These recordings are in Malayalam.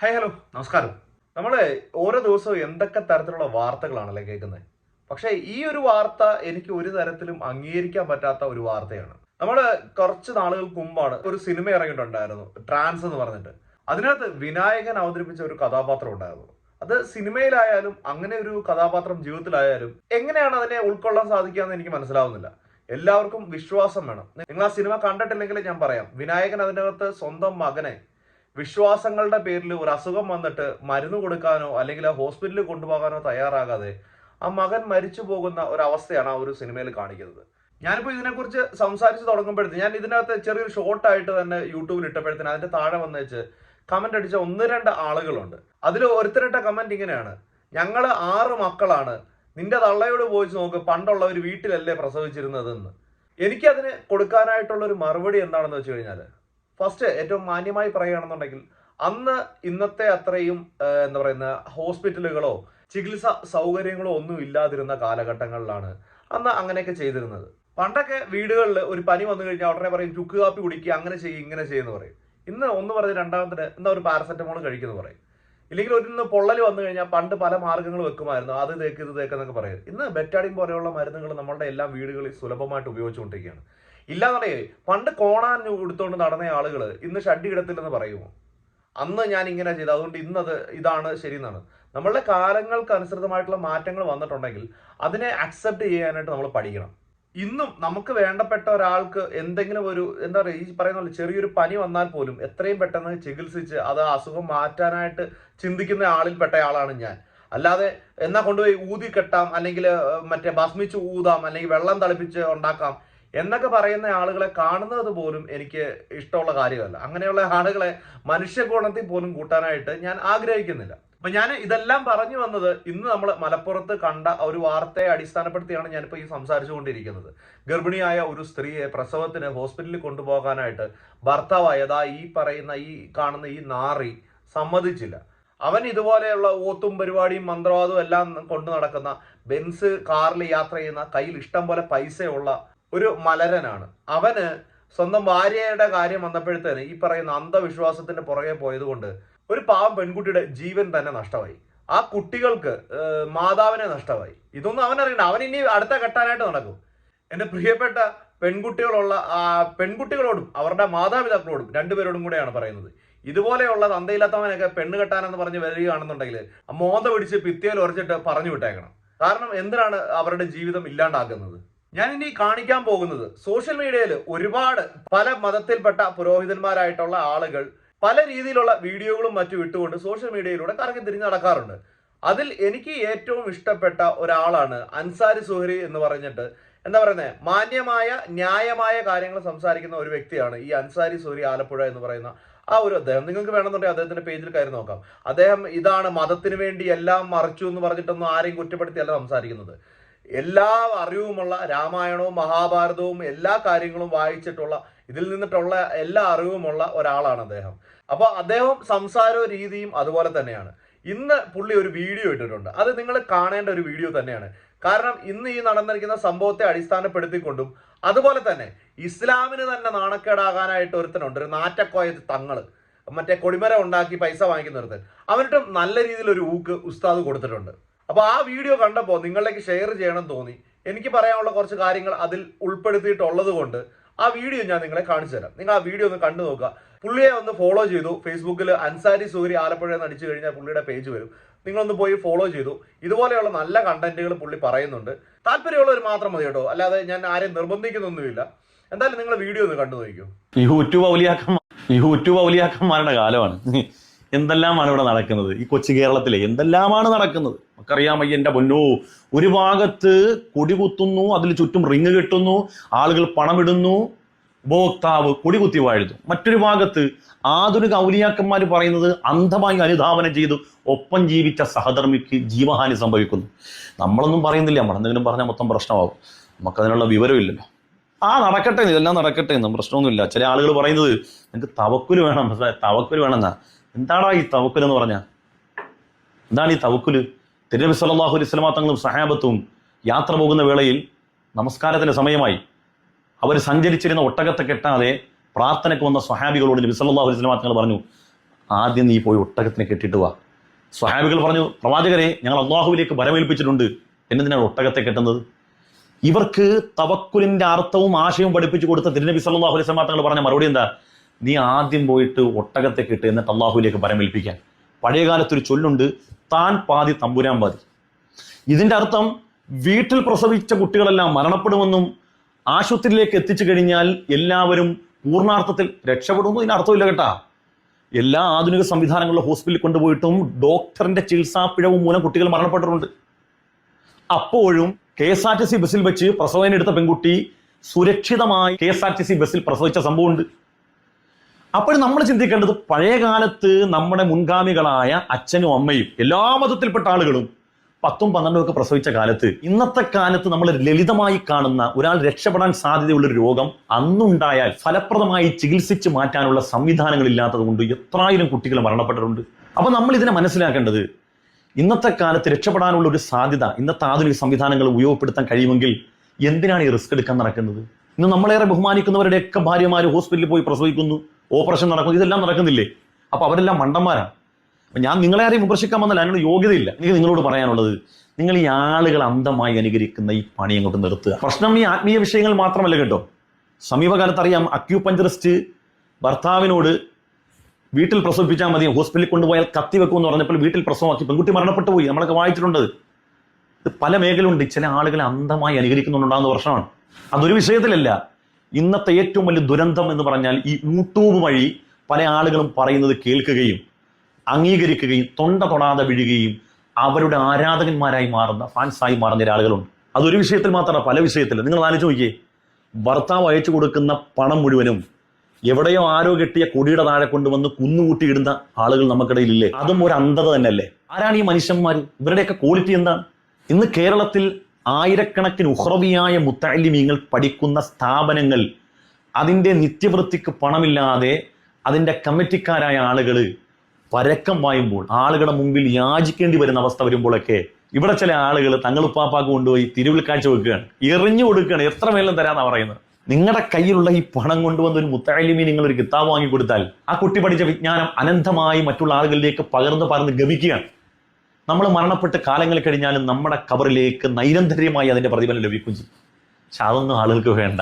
ഹായ് ഹലോ നമസ്കാരം. നമ്മൾ ഓരോ ദിവസവും എന്തൊക്കെ തരത്തിലുള്ള വാർത്തകളാണല്ലേ കേൾക്കുന്നത് പക്ഷേ ഈ ഒരു വാർത്ത എനിക്ക് ഒരു തരത്തിലും അംഗീകരിക്കാൻ പറ്റാത്ത ഒരു വാർത്തയാണ്. നമ്മൾ കുറച്ച് നാളുകൾക്ക് മുമ്പാണ് ഒരു സിനിമ ഇറങ്ങിയിട്ടുണ്ടായിരുന്നു ട്രാൻസ് എന്ന് പറഞ്ഞിട്ട്. അതിനകത്ത് വിനായകൻ അവതരിപ്പിച്ച ഒരു കഥാപാത്രം ഉണ്ടായിരുന്നു. അത് സിനിമയിലായാലും അങ്ങനെ ഒരു കഥാപാത്രം ജീവിതത്തിലായാലും എങ്ങനെയാണ് അതിനെ ഉൾക്കൊള്ളാൻ സാധിക്കുക എന്ന് എനിക്ക് മനസ്സിലാവുന്നില്ല. എല്ലാവർക്കും വിശ്വാസം വേണം. നിങ്ങൾ ആ സിനിമ കണ്ടിട്ടില്ലെങ്കിൽ ഞാൻ പറയാം വിനായകൻ അതിനകത്ത് സ്വന്തം മകനെ വിശ്വാസങ്ങളുടെ പേരിൽ ഒരു അസുഖം വന്നിട്ട് മരുന്ന് കൊടുക്കാനോ അല്ലെങ്കിൽ ആ ഹോസ്പിറ്റലിൽ കൊണ്ടുപോകാനോ തയ്യാറാകാതെ ആ മകൻ മരിച്ചു പോകുന്ന ഒരു അവസ്ഥയാണ് ആ ഒരു സിനിമയിൽ കാണിക്കുന്നത്. ഞാനിപ്പോൾ ഇതിനെക്കുറിച്ച് സംസാരിച്ച് തുടങ്ങുമ്പോഴത്തേക്ക് ഞാൻ ഇതിനകത്ത് ചെറിയൊരു ഷോർട്ടായിട്ട് തന്നെ യൂട്യൂബിൽ ഇട്ടപ്പോഴത്തേന് അതിന്റെ താഴെ വന്ന് വെച്ച് അടിച്ച ഒന്ന് രണ്ട് ആളുകളുണ്ട്. അതിൽ ഒരുത്തരിട്ട കമന്റ് ഇങ്ങനെയാണ്. ഞങ്ങൾ ആറ് മക്കളാണ്. നിന്റെ തള്ളയോട് പോയിച്ച് നോക്ക് പണ്ടുള്ളവർ വീട്ടിലല്ലേ പ്രസവിച്ചിരുന്നതെന്ന്. എനിക്കതിന് കൊടുക്കാനായിട്ടുള്ള ഒരു മറുപടി എന്താണെന്ന് വെച്ച് കഴിഞ്ഞാൽ ഫസ്റ്റ് ഏറ്റവും മാന്യമായി പറയുകയാണെന്നുണ്ടെങ്കിൽ അന്ന് ഇന്നത്തെ അത്രയും എന്താ പറയുന്ന ഹോസ്പിറ്റലുകളോ ചികിത്സ സൗകര്യങ്ങളോ ഒന്നും ഇല്ലാതിരുന്ന കാലഘട്ടങ്ങളിലാണ് അന്ന് അങ്ങനെയൊക്കെ ചെയ്തിരുന്നത്. പണ്ടൊക്കെ വീടുകളിൽ ഒരു പനി വന്നു കഴിഞ്ഞാൽ ഉടനെ പറയും ചുക്ക് കാപ്പി കുടിക്കുക അങ്ങനെ ചെയ്യും ഇങ്ങനെ ചെയ്യുമെന്ന് പറയും. ഇന്ന് ഒന്ന് പറഞ്ഞ് രണ്ടാമത്തിന് എന്താ ഒരു പാരസെറ്റമോൾ കഴിക്കുന്നു പറയും. ഇല്ലെങ്കിൽ ഒരു ഇന്ന് പൊള്ളൽ വന്നു കഴിഞ്ഞാൽ പണ്ട് പല മാർഗങ്ങൾ വെക്കുമായിരുന്നു അത് തേക്ക് ഇത് തേക്ക് എന്നൊക്കെ പറയും. ഇന്ന് ബെറ്റാഡിൻ പോലെയുള്ള മരുന്നുകൾ നമ്മളുടെ എല്ലാ വീടുകളിൽ സുലഭമായിട്ട് ഉപയോഗിച്ചുകൊണ്ടിരിക്കുകയാണ്. ഇല്ലാന്നുണ്ടെങ്കിൽ പണ്ട് കോണാൻ കൊടുത്തുകൊണ്ട് നടന്ന ആളുകൾ ഇന്ന് ഷഡ്ഡി ഇടത്തില്ലെന്ന് പറയുമോ? അന്ന് ഞാൻ ഇങ്ങനെ ചെയ്തു അതുകൊണ്ട് ഇന്നത് ഇതാണ് ശരി എന്നാണ് നമ്മളുടെ കാലങ്ങൾക്ക് അനുസൃതമായിട്ടുള്ള മാറ്റങ്ങൾ വന്നിട്ടുണ്ടെങ്കിൽ അതിനെ അക്സെപ്റ്റ് ചെയ്യാനായിട്ട് നമ്മൾ പഠിക്കണം. ഇന്നും നമുക്ക് വേണ്ടപ്പെട്ട ഒരാൾക്ക് എന്തെങ്കിലും ഒരു എന്താ പറയുക ഈ പറയുന്ന പോലെ ചെറിയൊരു പനി വന്നാൽ പോലും എത്രയും പെട്ടെന്ന് ചികിത്സിച്ച് അത് അസുഖം മാറ്റാനായിട്ട് ചിന്തിക്കുന്ന ആളിൽപ്പെട്ട ആളാണ് ഞാൻ. അല്ലാതെ എന്നാ കൊണ്ടുപോയി ഊതി കെട്ടാം അല്ലെങ്കിൽ മറ്റേ ഭസ്മിച്ച് ഊതാം അല്ലെങ്കിൽ വെള്ളം തളിപ്പിച്ച് ഉണ്ടാക്കാം എന്നൊക്കെ പറയുന്ന ആളുകളെ കാണുന്നത് പോലും എനിക്ക് ഇഷ്ടമുള്ള കാര്യമല്ല. അങ്ങനെയുള്ള ആളുകളെ മനുഷ്യകോണത്തിൽ പോലും കൂട്ടാനായിട്ട് ഞാൻ ആഗ്രഹിക്കുന്നില്ല. അപ്പൊ ഞാൻ ഇതെല്ലാം പറഞ്ഞു വന്നത് ഇന്ന് നമ്മൾ മലപ്പുറത്ത് കണ്ട ഒരു വാർത്തയെ അടിസ്ഥാനപ്പെടുത്തിയാണ് ഞാനിപ്പോൾ ഈ സംസാരിച്ചുകൊണ്ടിരിക്കുന്നത്. ഗർഭിണിയായ ഒരു സ്ത്രീയെ പ്രസവത്തിന് ഹോസ്പിറ്റലിൽ കൊണ്ടുപോകാനായിട്ട് ഭർത്താവായതാ ഈ പറയുന്ന ഈ കാണുന്ന ഈ നാറി സമ്മതിച്ചില്ല. അവൻ ഇതുപോലെയുള്ള ഓത്തും പരിപാടിയും മന്ത്രവാദവും എല്ലാം കൊണ്ടു നടക്കുന്ന ബെൻസ് കാറിൽ യാത്ര ചെയ്യുന്ന കയ്യിൽ ഇഷ്ടം പോലെ പൈസയുള്ള ഒരു മലരനാണ്. അവന് സ്വന്തം ഭാര്യയുടെ കാര്യം വന്നപ്പോഴത്തേന് ഈ പറയുന്ന അന്ധവിശ്വാസത്തിന്റെ പുറകെ പോയതുകൊണ്ട് ഒരു പാവം പെൺകുട്ടിയുടെ ജീവൻ തന്നെ നഷ്ടമായി. ആ കുട്ടികൾക്ക് മാതാവിനെ നഷ്ടമായി. ഇതൊന്നും അവനറിയണ്ട. അവൻ ഇനി അടുത്ത കെട്ടാനായിട്ട് നടക്കും. എന്റെ പ്രിയപ്പെട്ട പെൺകുട്ടികളുള്ള പെൺകുട്ടികളോടും അവരുടെ മാതാപിതാക്കളോടും രണ്ടുപേരോടും കൂടെയാണ് പറയുന്നത്. ഇതുപോലെയുള്ള തന്തയില്ലാത്തവനൊക്കെ പെണ്ണ് കെട്ടാനെന്ന് പറഞ്ഞ് വരികയാണെന്നുണ്ടെങ്കിൽ മോന്ത പിടിച്ച് പിത്തിയിൽ ഉറച്ചിട്ട് പറഞ്ഞു വിട്ടേക്കണം. കാരണം എന്തിനാണ് അവരുടെ ജീവിതം ഇല്ലാണ്ടാക്കുന്നത്? ഞാൻ ഇനി കാണിക്കാൻ പോകുന്നത് സോഷ്യൽ മീഡിയയിൽ ഒരുപാട് പല മതത്തിൽപ്പെട്ട പുരോഹിതന്മാരായിട്ടുള്ള ആളുകൾ പല രീതിയിലുള്ള വീഡിയോകളും മറ്റും ഇട്ടുകൊണ്ട് സോഷ്യൽ മീഡിയയിലൂടെ കറങ്ങി തിരിഞ്ഞ് നടക്കാറുണ്ട്. അതിൽ എനിക്ക് ഏറ്റവും ഇഷ്ടപ്പെട്ട ഒരാളാണ് അൻസാരി സുഹരി എന്ന് പറഞ്ഞിട്ട് എന്താ പറയുന്നത് മാന്യമായ ന്യായമായ കാര്യങ്ങൾ സംസാരിക്കുന്ന ഒരു വ്യക്തിയാണ് ഈ അൻസാരി സുഹരി ആലപ്പുഴ എന്ന് പറയുന്ന ആ ഒരു അദ്ദേഹം. നിങ്ങൾക്ക് വേണമെന്നുണ്ടെങ്കിൽ അദ്ദേഹത്തിന്റെ പേജിൽ കയറി നോക്കാം. അദ്ദേഹം ഇതാണ് മതത്തിന് വേണ്ടി എല്ലാം മറച്ചു എന്ന് പറഞ്ഞിട്ടൊന്നും ആരെയും കുറ്റപ്പെടുത്തിയല്ല സംസാരിക്കുന്നത്. എല്ലാ അറിവുമുള്ള രാമായണവും മഹാഭാരതവും എല്ലാ കാര്യങ്ങളും വായിച്ചിട്ടുള്ള ഇതിൽ നിന്നിട്ടുള്ള എല്ലാ അറിവുമുള്ള ഒരാളാണ് അദ്ദേഹം. അപ്പോൾ അദ്ദേഹം സംസാര രീതിയും അതുപോലെ തന്നെയാണ്. ഇന്ന് പുള്ളി ഒരു വീഡിയോ ഇട്ടിട്ടുണ്ട്. അത് നിങ്ങൾ കാണേണ്ട ഒരു വീഡിയോ തന്നെയാണ്. കാരണം ഇന്ന് ഈ നടന്നിരിക്കുന്ന സംഭവത്തെ അടിസ്ഥാനപ്പെടുത്തിക്കൊണ്ടും അതുപോലെ തന്നെ ഇസ്ലാമിന് തന്നെ നാണക്കേടാകാനായിട്ട് ഒരുത്തനുണ്ട്. ഒരു നാറ്റക്കോയ തങ്ങൾ മറ്റേ കൊടിമര ഉണ്ടാക്കി പൈസ വാങ്ങിക്കുന്ന ഒരുത്തൻ അവനിട്ടും നല്ല രീതിയിൽ ഒരു ഊക്ക് ഉസ്താദ് കൊടുത്തിട്ടുണ്ട്. അപ്പൊ ആ വീഡിയോ കണ്ടപ്പോൾ നിങ്ങളിലേക്ക് ഷെയർ ചെയ്യണം തോന്നി. എനിക്ക് പറയാനുള്ള കുറച്ച് കാര്യങ്ങൾ അതിൽ ഉൾപ്പെടുത്തിയിട്ടുള്ളത് കൊണ്ട് ആ വീഡിയോ ഞാൻ നിങ്ങളെ കാണിച്ചു തരാം. നിങ്ങൾ ആ വീഡിയോ ഒന്ന് കണ്ടു നോക്കുക. പുള്ളിയെ ഒന്ന് ഫോളോ ചെയ്തു. ഫേസ്ബുക്കിൽ അൻസാരി സൂരി ആലപ്പുഴ എന്ന് അടിച്ചു കഴിഞ്ഞാൽ പുള്ളിയുടെ പേജ് വരും. നിങ്ങളൊന്ന് പോയി ഫോളോ ചെയ്തു. ഇതുപോലെയുള്ള നല്ല കണ്ടന്റുകൾ പുള്ളി പറയുന്നുണ്ട്. താല്പര്യമുള്ളവർ മാത്രം മതി കേട്ടോ. അല്ലാതെ ഞാൻ ആരെയും നിർബന്ധിക്കുന്നൊന്നുമില്ല. എന്തായാലും നിങ്ങൾ വീഡിയോ ഒന്ന് കണ്ടു നോക്കൂ യൂട്യൂബ് ഔലിയാക്കന്മാരുടെ കാലമാണ്. എന്തെല്ലാമാണ് ഇവിടെ നടക്കുന്നത്? ഈ കൊച്ചു കേരളത്തിലെ എന്തെല്ലാമാണ് നടക്കുന്നത്? നമുക്കറിയാം അയ്യ എന്റെ പൊന്നോ ഒരു ഭാഗത്ത് കൊടി കുത്തുന്നു അതിൽ ചുറ്റും റിങ് കെട്ടുന്നു ആളുകൾ പണമിടുന്നു ഉപഭോക്താവ് കൊടി കുത്തി വാഴുന്നു. മറ്റൊരു ഭാഗത്ത് ആധുനിക ഔലിയാക്കന്മാർ പറയുന്നത് അന്ധമായി അനുധാവനം ചെയ്തു ഒപ്പം ജീവിച്ച സഹധർമ്മിക്ക് ജീവഹാനി സംഭവിക്കുന്നു. നമ്മളൊന്നും പറയുന്നില്ല നമ്മളെന്തെങ്കിലും പറഞ്ഞാൽ മൊത്തം പ്രശ്നമാകും. നമുക്കതിനുള്ള വിവരമില്ലല്ലോ. ആ നടക്കട്ടെ ഇതെല്ലാം നടക്കട്ടെ എന്നും പ്രശ്നമൊന്നുമില്ല. ചില ആളുകൾ പറയുന്നത് നിങ്ങൾക്ക് തവക്കുൽ വേണം തവക്കുൽ വേണമെന്നാ. എന്താടാ ഈ തവക്കുൽ എന്ന് പറഞ്ഞാൽ എന്താണ് ഈ തവക്കുൽ? തിരുനബി സല്ലാഹു അലൈഹി വസല്ലമ തങ്ങളും സഹാബത്തും യാത്ര പോകുന്ന വേളയിൽ നമസ്കാരത്തിന്റെ സമയമായി അവർ സഞ്ചരിച്ചിരുന്ന ഒട്ടകത്തെ കെട്ടാതെ പ്രാർത്ഥനയ്ക്ക് വന്ന സ്വഹാബികളോട് നബി സല്ലാഹു അലൈഹി വസല്ലമ തങ്ങൾ പറഞ്ഞു ആദ്യം നീ പോയി ഒട്ടകത്തിനെ കെട്ടിട്ട് വാ. സ്വഹാബികൾ പറഞ്ഞു പ്രവാചകരെ ഞങ്ങൾ അള്ളാഹുവിലേക്ക് വരവേൽപ്പിച്ചിട്ടുണ്ട്. എന്നതിനാണ് ഒട്ടകത്തെ കെട്ടുന്നത്? ഇവർക്ക് തവക്കുലിന്റെ അർത്ഥവും ആശയവും പഠിപ്പിച്ചു കൊടുത്ത തിരുനബി സല്ലാഹു അലൈഹി സ്വലമാ തങ്ങൾ പറഞ്ഞ മറുപടി എന്താ? നീ ആദ്യം പോയിട്ട് ഒട്ടകത്തെ കിട്ട് എന്നിട്ട് അള്ളാഹുലേക്ക് പരമേൽപ്പിക്കാൻ പഴയ കാലത്തൊരു ചൊല്ലുണ്ട് താൻ പാതി തമ്പുരാൻ പാതി. ഇതിന്റെ അർത്ഥം വീട്ടിൽ പ്രസവിച്ച കുട്ടികളെല്ലാം മരണപ്പെടുമെന്നും ആശുപത്രിയിലേക്ക് എത്തിച്ചു കഴിഞ്ഞാൽ എല്ലാവരും പൂർണാർത്ഥത്തിൽ രക്ഷപ്പെടുമെന്നും ഇതിന് അർത്ഥമില്ല കേട്ടാ. എല്ലാ ആധുനിക സംവിധാനങ്ങളിലും ഹോസ്പിറ്റലിൽ കൊണ്ടുപോയിട്ടും ഡോക്ടറിന്റെ ചികിത്സാ പിഴവ് മൂലം കുട്ടികൾ മരണപ്പെട്ടിട്ടുണ്ട്. അപ്പോഴും K S R T C ബസ്സിൽ വെച്ച് പ്രസവനെടുത്ത പെൺകുട്ടി സുരക്ഷിതമായി K S R T C ബസ്സിൽ പ്രസവിച്ച സംഭവമുണ്ട്. അപ്പോൾ നമ്മൾ ചിന്തിക്കേണ്ടത് പഴയ കാലത്ത് നമ്മുടെ മുൻഗാമികളായ അച്ഛനും അമ്മയും എല്ലാ മതത്തിൽപ്പെട്ട ആളുകളും പത്തും പന്ത്രണ്ടും ഒക്കെ പ്രസവിച്ച കാലത്ത് ഇന്നത്തെ കാലത്ത് നമ്മൾ ലളിതമായി കാണുന്ന ഒരാൾ രക്ഷപ്പെടാൻ സാധ്യതയുള്ള ഒരു രോഗം അന്നുണ്ടായാൽ ഫലപ്രദമായി ചികിത്സിച്ച് മാറ്റാനുള്ള സംവിധാനങ്ങൾ ഇല്ലാത്തത് കൊണ്ട് എത്രായിരം കുട്ടികൾ മരണപ്പെട്ടിട്ടുണ്ട്. അപ്പൊ നമ്മൾ ഇതിനെ മനസ്സിലാക്കേണ്ടത് ഇന്നത്തെ കാലത്ത് രക്ഷപ്പെടാനുള്ള ഒരു സാധ്യത ഇന്നത്തെ ആധുനിക സംവിധാനങ്ങൾ ഉപയോഗപ്പെടുത്താൻ കഴിയുമെങ്കിൽ എന്തിനാണ് ഈ റിസ്ക് എടുക്കാൻ നടക്കുന്നത്? ഇന്ന് നമ്മളേറെ ബഹുമാനിക്കുന്നവരുടെയൊക്കെ ഭാര്യമാര് ഹോസ്പിറ്റലിൽ പോയി പ്രസവിക്കുന്നു. ഓപ്പറേഷൻ നടക്കും ഇതെല്ലാം നടക്കുന്നില്ലേ? അപ്പൊ അവരെല്ലാം മണ്ടന്മാരാണ് അപ്പൊ ഞാൻ നിങ്ങളെ ആരെയും വിമർശിക്കാൻ വന്നാൽ അതിനോട് യോഗ്യതയില്ല. എനിക്ക് നിങ്ങളോട് പറയാനുള്ളത് നിങ്ങൾ ഈ ആളുകൾ അന്ധമായി അനുകരിക്കുന്ന ഈ പണി അങ്ങോട്ട് നിർത്തുക. പ്രശ്നം ഈ ആത്മീയ വിഷയങ്ങൾ മാത്രമല്ല കേട്ടോ. സമീപകാലത്ത് അറിയാം അക്യൂപഞ്ചറിസ്റ്റ് ഭർത്താവിനോട് വീട്ടിൽ പ്രസവിപ്പിച്ചാൽ മതി ഹോസ്പിറ്റലിൽ കൊണ്ടുപോയാൽ കത്തി വെക്കുമെന്ന് പറഞ്ഞപ്പോൾ വീട്ടിൽ പ്രസവമാക്കി. പെൺകുട്ടി മരണപ്പെട്ടു പോയി നമ്മളൊക്കെ വായിച്ചിട്ടുണ്ട്. ഇത് പല മേഖലയുണ്ട് ചില ആളുകളെ അന്ധമായി അനുകരിക്കുന്നുണ്ടാകുന്ന പ്രശ്നമാണ്. അതൊരു വിഷയത്തിലല്ല. ഇന്നത്തെ ഏറ്റവും വലിയ ദുരന്തം എന്ന് പറഞ്ഞാൽ ഈ യൂട്യൂബ് വഴി പല ആളുകളും പറയുന്നത് കേൾക്കുകയും അംഗീകരിക്കുകയും തൊണ്ട തൊടാതെ വീഴുകയും അവരുടെ ആരാധകന്മാരായി മാറുന്ന ഫാൻസായി മാറുന്ന ഒരാളുകളുണ്ട് അതൊരു വിഷയത്തിൽ മാത്രമല്ല പല വിഷയത്തിൽ നിങ്ങൾ ആലോചിച്ച് നോക്കിയേ. ഭർത്താവ് അയച്ചു കൊടുക്കുന്ന പണം മുഴുവനും എവിടെയോ ആരോ കെട്ടിയ കൊടിയുടെ താഴെ കൊണ്ടുവന്ന് കുന്നുകൂട്ടിയിടുന്ന ആളുകൾ നമുക്കിടയിലില്ലേ? അതും ഒരു അന്ധത തന്നെയല്ലേ? ആരാണ് ഈ മനുഷ്യന്മാർ ഇവരുടെയൊക്കെ ക്വാളിറ്റി എന്താണ്? ഇന്ന് കേരളത്തിൽ ആയിരക്കണക്കിന് ഉഹ്റവിയായ മുത്തലിമീങ്ങൾ പഠിക്കുന്ന സ്ഥാപനങ്ങൾ അതിന്റെ നിത്യവൃത്തിക്ക് പണമില്ലാതെ അതിന്റെ കമ്മിറ്റിക്കാരായ ആളുകൾ പരക്കം വായുമ്പോൾ ആളുകളുടെ മുമ്പിൽ യാചിക്കേണ്ടി വരുന്ന അവസ്ഥ വരുമ്പോഴൊക്കെ ഇവിടെ ചില ആളുകൾ തങ്ങളുപ്പാപ്പാക്ക് കൊണ്ടുപോയി തിരുവിൽ കാഴ്ച വെക്കുകയാണ്. എറിഞ്ഞു കൊടുക്കുകയാണ്. എത്ര മേലും തരാന്നാ പറയുന്നത്. നിങ്ങളുടെ കയ്യിലുള്ള ഈ പണം കൊണ്ടുവന്ന ഒരു മുത്താലിമി നിങ്ങൾ ഒരു കിതാബ് വാങ്ങി കൊടുത്താൽ ആ കുട്ടി പഠിച്ച വിജ്ഞാനം അനന്തമായി മറ്റുള്ള ആളുകളിലേക്ക് പകർന്ന് പകർന്ന് ഗമിക്കുകയാണ്. നമ്മൾ മരണപ്പെട്ട് കാലങ്ങൾ കഴിഞ്ഞാലും നമ്മുടെ കവറിലേക്ക് നൈരന്തര്യമായി അതിന്റെ പ്രതിഫലം ലഭിക്കും ചെയ്യും. പക്ഷെ അതൊന്നും ആളുകൾക്ക് വേണ്ട.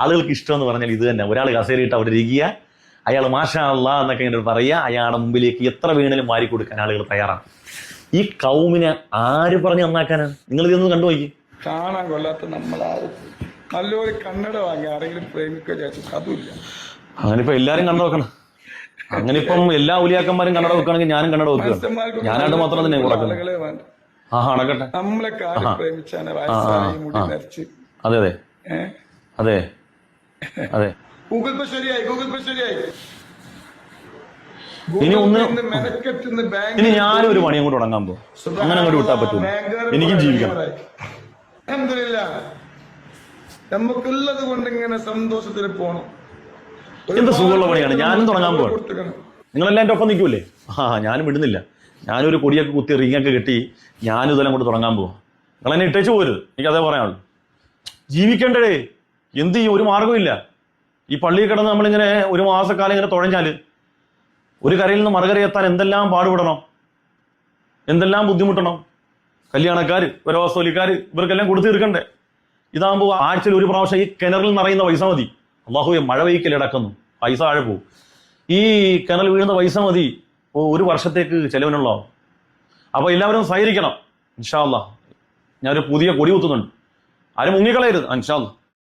ആളുകൾക്ക് ഇഷ്ടം എന്ന് പറഞ്ഞാൽ ഇത് തന്നെ. ഒരാൾ കസേരയിട്ട് അവിടെ ഇരിക്കുക അയാൾ മാഷാ അല്ല എന്നൊക്കെ ഇങ്ങനെ പറയുക അയാളുടെ മുമ്പിലേക്ക് എത്ര വീണലും വാരി കൊടുക്കാൻ ആളുകൾ തയ്യാറാണ്. ഈ കൗമിനെ ആര് പറഞ്ഞ് നന്നാക്കാനാണ്? നിങ്ങൾ ഇതൊന്നും കണ്ടു നോക്കി? കാണാൻ കൊള്ളാത്ത നമ്മളാരും. നല്ലൊരു കണ്ണട വാങ്ങി ആരെങ്കിലും പ്രേമിക്കുക അതുമില്ല. അങ്ങനെ ഇപ്പൊ എല്ലാരും കണ്ടു വെക്കണം അങ്ങനെ ഇപ്പം എല്ലാ ഉലിയാക്കന്മാരും കണ്ണട വെക്കുകയാണെങ്കിൽ ഞാനും കണ്ണട വെക്കുകയാണ് ഞാനായിട്ട് മാത്രം തന്നെ കുറക്കുന്നത് ആ അടക്കട്ടെ. നമ്മളെ അതെ അതെ. അതെ. അതെ. ഗൂഗിൾ പേ ശരിയായി ഗൂഗിൾ പേ ശരിയായി. ഇനി ഒന്ന് ഇനി ഞാനും ഒരു പണി അങ്ങോട്ട് തുടങ്ങാൻ പോകും. അങ്ങനെ അങ്ങോട്ട് വിട്ടാൻ പറ്റും എനിക്കും ജീവിക്കണം. നമുക്കുള്ളത് കൊണ്ട് ഇങ്ങനെ സന്തോഷത്തിൽ പോണം. എന്ത് സുഖമുള്ള പണിയാണ്? ഞാനും തുടങ്ങാൻ പോവാണ് കൊടുത്തുക്കണം. നിങ്ങളെല്ലാം എന്റെ ഒപ്പം നിൽക്കൂലേ? ആ ഞാനും വിടുന്നില്ല. ഞാനൊരു കൊടിയൊക്കെ കുത്തി റിങ്ങൊക്കെ കെട്ടി ഞാനും ഇതെല്ലാം കൊണ്ട് തുടങ്ങാൻ പോവാം. നിങ്ങൾ എന്നെ ഇട്ടേച്ചു പോരുത് എനിക്ക് അതേ പറയാനുള്ളൂ. ജീവിക്കേണ്ടേ എന്ത് ചെയ്യും ഒരു മാർഗമില്ല ഈ പള്ളിയിൽ കിടന്ന് നമ്മളിങ്ങനെ ഒരു മാസക്കാലം ഇങ്ങനെ തുഴഞ്ഞാൽ ഒരു കരയിൽ നിന്ന് മറുകര എത്താൻ എന്തെല്ലാം പാടുപെടണം? എന്തെല്ലാം ബുദ്ധിമുട്ടണം? കല്യാണക്കാർ ഒരവസ്ഥോലിക്കാർ ഇവർക്കെല്ലാം കൊടുത്തു തീർക്കണ്ടേ? ഇതാകുമ്പോൾ ആഴ്ചയിൽ ഒരു പ്രാവശ്യം ഈ കിണറിൽ നിറയുന്ന പൈസ മതി. അള്ളാഹുയെ മഴ പെയ്ക്കൽ ഇടക്കുന്നു. പൈസ ആഴെ പോവും. ഈ കിണൽ വീഴുന്ന പൈസ മതി. ഒരു വർഷത്തേക്ക് ചെലവിനുള്ളതാവും അപ്പോൾ എല്ലാവരും സഹകരിക്കണം. ഇൻഷാ അല്ലാ ഞാനൊരു പുതിയ കൊടി കുത്തുന്നുണ്ട്. ആരും മുങ്ങിക്കളയരുത്. ഇൻഷാ അല്ലാ